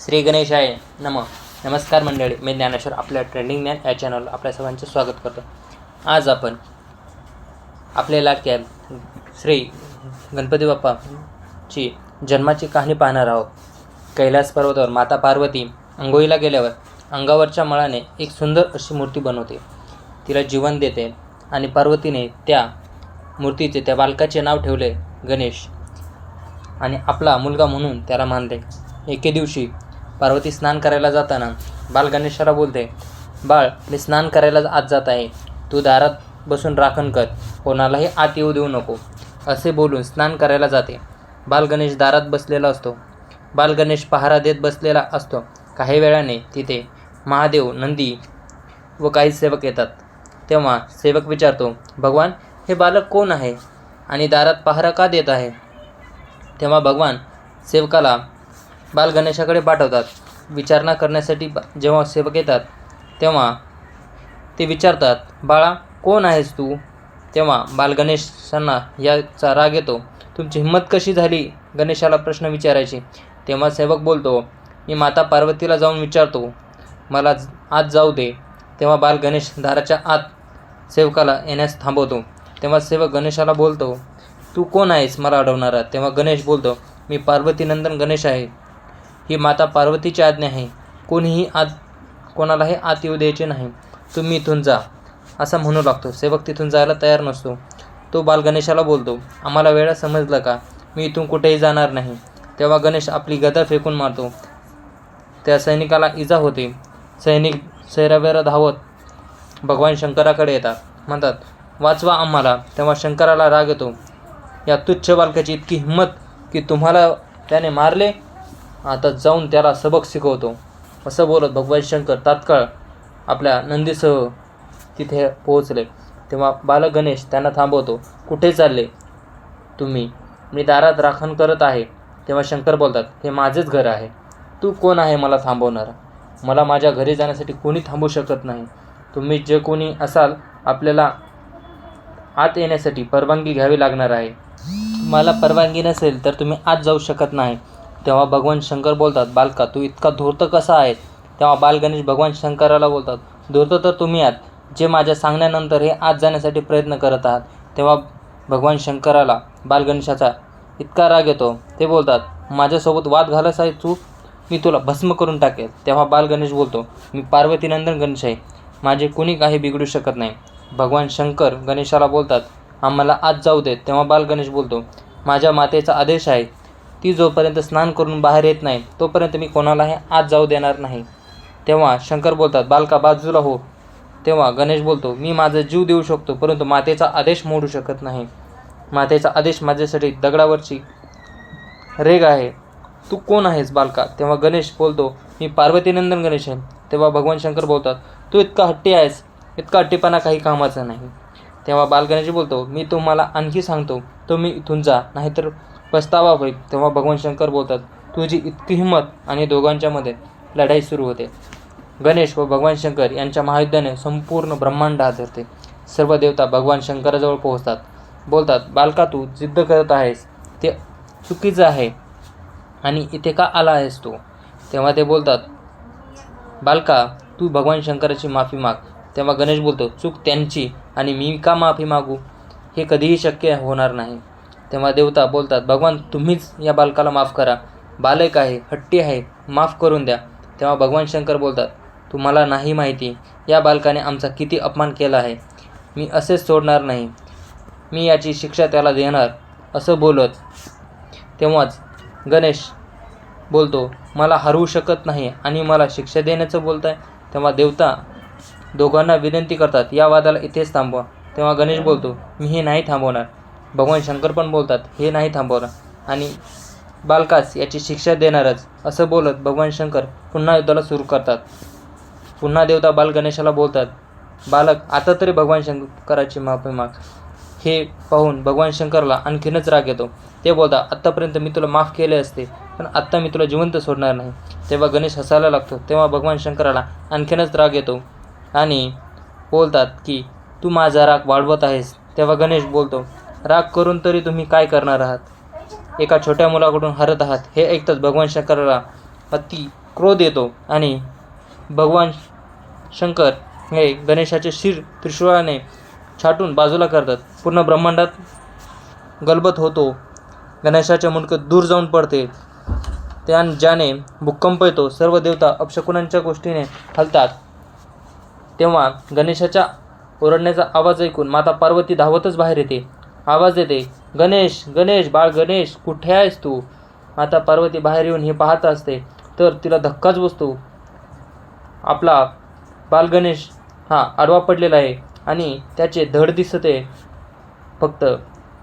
श्री गणेश आहे नम. नमस्कार मंडळी मी ज्ञानेश्वर आपल्या ट्रेंडिंग ज्ञान या चॅनलवर आपल्या सर्वांचे स्वागत करतो. आज आपण आपल्याला कॅब श्री गणपती बाप्पाची जन्माची कहाणी पाहणार आहोत. कैलास पर्वतावर माता पार्वती अंघोळीला गेल्यावर अंगावरच्या मळाने एक सुंदर अशी मूर्ती बनवते. तिला जीवन देते आणि पार्वतीने त्या मूर्तीचे त्या बालकाचे नाव ठेवले गणेश आणि आपला मुलगा म्हणून त्याला मानले. एके दिवशी पार्वती स्नान करायला जाताना बाल गणेशाला बोलते बाळ मी स्नान करायला आत जात आहे. तू दारात बसून राखण कर. कोणालाही आत येऊ देऊ नको. असे बोलून स्नान करायला जाते. बाल गणेश दारात बसलेला असतो. बाल गणेश पहारा देत बसलेला असतो. काही वेळाने तिथे महादेव नंदी व काही सेवक येतात. तेव्हा सेवक विचारतो भगवान हे बालक कोण आहे? आणि दारात पहारा का देत आहे? तेव्हा भगवान सेवकाला बालगणेशाकडे पाठवतात. विचारणा करण्यासाठी जेव्हा सेवक येतात तेव्हा ते विचारतात बाळा कोण आहेस तू? तेव्हा बालगणेशांना याचा राग येतो तुमची हिंमत कशी झाली? गणेशाला प्रश्न विचारायची. तेव्हा सेवक बोलतो मी माता पार्वतीला जाऊन विचारतो. मला आत जाऊ दे. तेव्हा बाल गणेश दाराच्या आत सेवकाला येण्यास थांबवतो. तेव्हा सेवक गणेशाला बोलतो तू कोण आहेस? मला अडवणारा. तेव्हा गणेश बोलतो मी पार्वतीनंदन गणेश आहे. ही माता पार्वतीची आज्ञा आहे. कोणीही आत कोणालाही आत येऊ द्यायचे नाही. तुम्ही इथून जा. असं म्हणू लागतो. सेवक तिथून जायला तयार नसतो. तो बाल गणेशाला बोलतो आम्हाला वेळा समजलं का? मी इथून कुठेही जाणार नाही. तेव्हा गणेश आपली गदा फेकून मारतो. त्या सैनिकाला इजा होते. सैनिक सैरावेरा धावत भगवान शंकराकडे येतात. म्हणतात वाचवा आम्हाला. तेव्हा शंकराला राग येतो. या तुच्छ बालकाची इतकी हिंमत की तुम्हाला त्याने मारले? आता जाऊन त्याला सबक शिकवतो. असं बोलत भगवान शंकर तात्काळ आपल्या नंदीसह तिथे पोहोचले. तेव्हा बालक गणेश त्यांना थांबवतो. कुठे चालले तुम्ही? मी दारात राखण करत आहे. तेव्हा शंकर बोलतात हे माझेच घर आहे. तू कोण आहे मला थांबवणारा? मला माझ्या घरी जाण्यासाठी कोणी थांबू शकत नाही. तुम्ही जे कोणी असाल आपल्याला आत येण्यासाठी परवानगी घ्यावी लागणार आहे. मला परवानगी नसेल तर तुम्ही आत जाऊ शकत नाही. तेव्हा भगवान शंकर बोलतात बालका तू इतका धूर्त कसा आहे तेव्हा बाल गणेश भगवान शंकराला बोलतात धूर्त तर तुम्ही आहात जे माझ्या सांगण्यानंतर हे आत जाण्यासाठी प्रयत्न करत आहात. तेव्हा भगवान शंकराला बालगणेशाचा इतका राग येतो ते बोलतात माझ्यासोबत वाद घालस आहे तू? मी तुला भस्म करून टाकेल. तेव्हा बाल गणेश बोलतो मी पार्वतीनंदन गणेश आहे माझे कुणी काही बिघडू शकत नाही. भगवान शंकर गणेशाला बोलतात आम्हाला आत जाऊ देत तेव्हा बालगणेश बोलतो माझ्या मातेचा आदेश आहे ती जोपर्यंत स्नान करून बाहेर येत नाही तोपर्यंत मी कोणालाही आत जाऊ देणार नाही. तेव्हा शंकर बोलतात बालका बाजूला हो. तेव्हा गणेश बोलतो मी माझा जीव देऊ शकतो परंतु मातेचा आदेश मोडू शकत नाही. मातेचा आदेश माझ्यासाठी दगडावरची रेग आहे. तू कोण आहेस बालका? तेव्हा गणेश बोलतो मी पार्वतीनंदन गणेश आहे. तेव्हा भगवान शंकर बोलतात तू इतका हट्टी आहेस इतका हट्टीपणा काही कामाचा नाही. तेव्हा बाल गणेश बोलतो मी तुम्हाला आणखी सांगतो तुम्ही इथून जा नाहीतर पस्तावा होईल तेव्हा भगवान शंकर बोलतात तुझी इतकी हिंमत आणि दोघांच्यामध्ये लढाई सुरू होते. गणेश व भगवान शंकर यांच्या महायुद्धाने संपूर्ण ब्रह्मांड हादरते. सर्व देवता भगवान शंकराजवळ पोहोचतात. बोलतात बालका तू जिद्द करत आहेस. ते चुकीचं आहे आणि इथे का आला आहेस तू? तेव्हा ते बोलतात बालका तू भगवान शंकराची माफी माग. तेव्हा गणेश बोलतो चूक त्यांची आणि मी का माफी मागू? हे कधीही शक्य होणार नाही. तेव्हा देवता बोलतात भगवान तुम्हीच या बालकाला माफ करा. बालक आहे हट्टी आहे माफ करून द्या. तेव्हा भगवान शंकर बोलतात तुम्हाला नाही माहिती या बालकाने आमचा किती अपमान केला आहे. मी असेच सोडणार नाही. मी याची शिक्षा त्याला देणार. असं बोलत तेव्हाच गणेश बोलतो मला हरवू शकत नाही आणि मला शिक्षा देण्याचं बोलताय. तेव्हा देवता दोघांना विनंती करतात या वादाला इथेच थांबवा. तेव्हा गणेश बोलतो मी हे नाही थांबवणार. भगवान शंकर पण बोलतात हे नाही थांबवणार आणि बालकास याची शिक्षा देणारच असं बोलत भगवान शंकर पुन्हा युद्धाला सुरू करतात. पुन्हा देवता बाल गणेशाला बोलतात बालक आता तरी भगवान शंकराची माफी माग. हे पाहून भगवान शंकरला आणखीनच राग येतो. ते बोलता आत्तापर्यंत मी तुला माफ केले असते पण आत्ता मी तुला जिवंत सोडणार नाही. तेव्हा गणेश हसायला लागतो तेव्हा भगवान शंकराला आणखीनच राग येतो आणि बोलतात की तू माझा राग वाढवत आहेस. तेव्हा गणेश बोलतो राग करून तरी तुम्ही काय करणार आहात? एका छोट्या मुलाकडून हरत आहात हे ऐकताच भगवान शंकराला अति क्रोध येतो आणि भगवान शंकर हे गणेशाचे शिर त्रिशूळाने छाटून बाजूला करतात. पूर्ण ब्रह्मांडात गलबत होतो. गणेशाचे मुंडकं दूर जाऊन पडते. त्या ज्याने भूकंप येतो सर्व देवता अपशकुनांच्या गोष्टीने हलतात. तेव्हा गणेशाच्या ओरडण्याचा आवाज ऐकून माता पार्वती धावतच बाहेर येते. आवाज येते गणेश गणेश बाळ गणेश कुठे आहेस तू? माता पार्वती बाहेर येऊन हे पाहत असते तर तिला धक्काच बसतो. आपला बाल गणेश हा आडवा पडलेला आहे आणि त्याचे धड दिसते. फक्त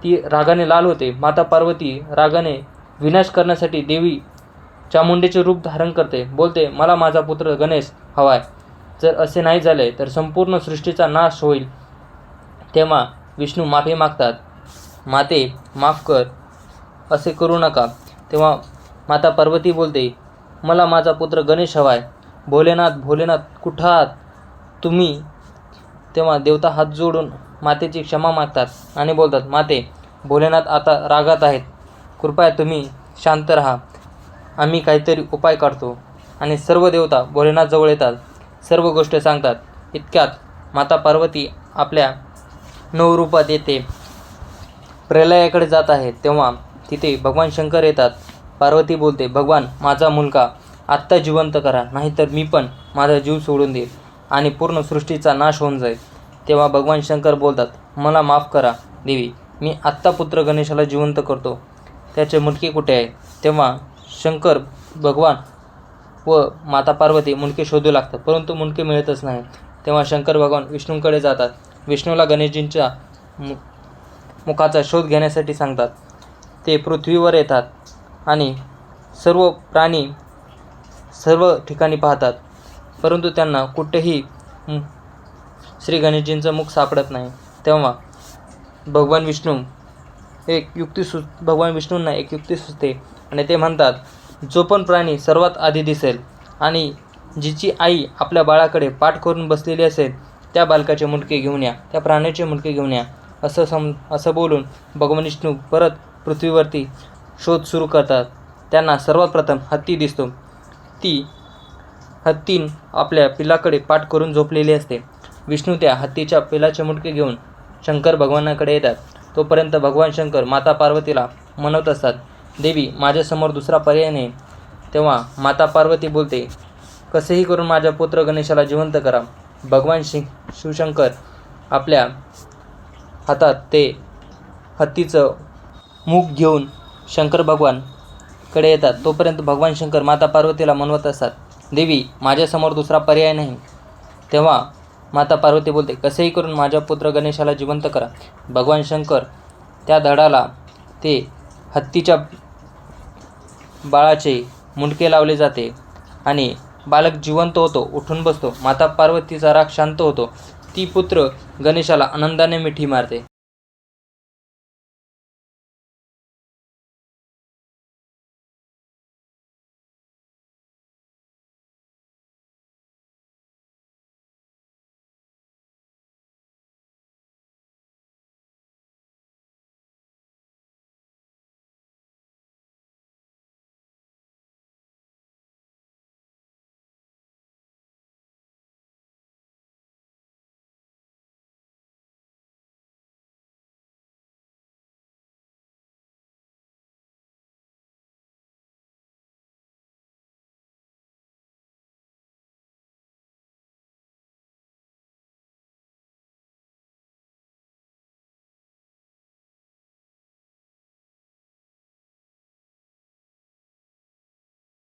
ती रागाने लाल होते. माता पार्वती रागाने विनाश करण्यासाठी देवी चामुंडेचे रूप धारण करते. बोलते मला माझा पुत्र गणेश हवाय. जर असे नाही झाले तर संपूर्ण सृष्टीचा नाश होईल. तेव्हा विष्णू माफी मागतात. माते माफ कर. असे करू नका. तेव्हा माता पार्वती बोलते मला माझा पुत्र गणेश हवाय. भोलेनाथ भोलेनाथ कुठं आहात तुम्ही? तेव्हा देवता हात जोडून मातेची क्षमा मागतात आणि बोलतात माते भोलेनाथ आता रागात आहेत. कृपया तुम्ही शांत राहा. आम्ही काहीतरी उपाय काढतो. आणि सर्व देवता भोलेनाथजवळ येतात. सर्व गोष्ट सांगतात. इतक्यात माता पार्वती आपल्या नवरूपात येते. प्रलयाकडे जात आहे तेव्हा तिथे भगवान शंकर येतात. पार्वती बोलते भगवान माझा मुलगा आत्ता जिवंत करा नाहीतर मी पण माझा जीव सोडून देईल आणि पूर्ण सृष्टीचा नाश होऊन जाईल. तेव्हा भगवान शंकर बोलतात मला माफ करा देवी मी आत्ता पुत्र गणेशाला जिवंत करतो. त्याचे मुंडके कुठे आहे तेव्हा शंकर भगवान व माता पार्वती मुंडके शोधू लागतात परंतु मुंडके मिळतच नाही. तेव्हा शंकर भगवान विष्णूंकडे जातात. विष्णूला गणेशजींच्या मु मुखाचा शोध घेण्यासाठी सांगतात. ते पृथ्वीवर येतात आणि सर्व प्राणी सर्व ठिकाणी पाहतात परंतु त्यांना कुठेही श्री गणेशजींचं मुख सापडत नाही. तेव्हा भगवान विष्णू एक युक्ती सु भगवान विष्णूंना एक युक्ती सुचते आणि ते म्हणतात जो पण प्राणी सर्वात आधी दिसेल आणि जिची आई आपल्या बाळाकडे पाठ करून बसलेली असेल त्या बालकाचे मुंडके घेऊन या त्या प्राण्याचे मुंडके घेऊन या. असं सम असं बोलून भगवान विष्णू परत पृथ्वीवरती शोध सुरू करतात. त्यांना सर्वात प्रथम हत्ती दिसतो. ती हत्तीन आपल्या पिलाकडे पाठ करून झोपलेली असते. विष्णू त्या हत्तीच्या पिलाचे मुटके घेऊन शंकर भगवानाकडे येतात. तोपर्यंत भगवान शंकर माता पार्वतीला म्हणत असतात देवी माझ्यासमोर दुसरा पर्याय नाही. तेव्हा माता पार्वती बोलते कसेही करून माझ्या पुत्र गणेशाला जिवंत करा. भगवान शिव शिवशंकर आपल्या हातात ते हत्तीचं मूग घेऊन शंकर भगवानकडे येतात. तोपर्यंत भगवान शंकर माता पार्वतीला म्हणवत असतात देवी माझ्यासमोर दुसरा पर्याय नाही. तेव्हा माता पार्वती बोलते कसेही करून माझ्या पुत्र गणेशाला जिवंत करा. भगवान शंकर त्या धडाला ते हत्तीच्या बाळाचे मुंडके लावले जाते आणि बालक जिवंत होतो उठून बसतो. माता पार्वतीचा राग शांत होतो. ती पुत्र गणेशाला आनंदाने मिठी मारते.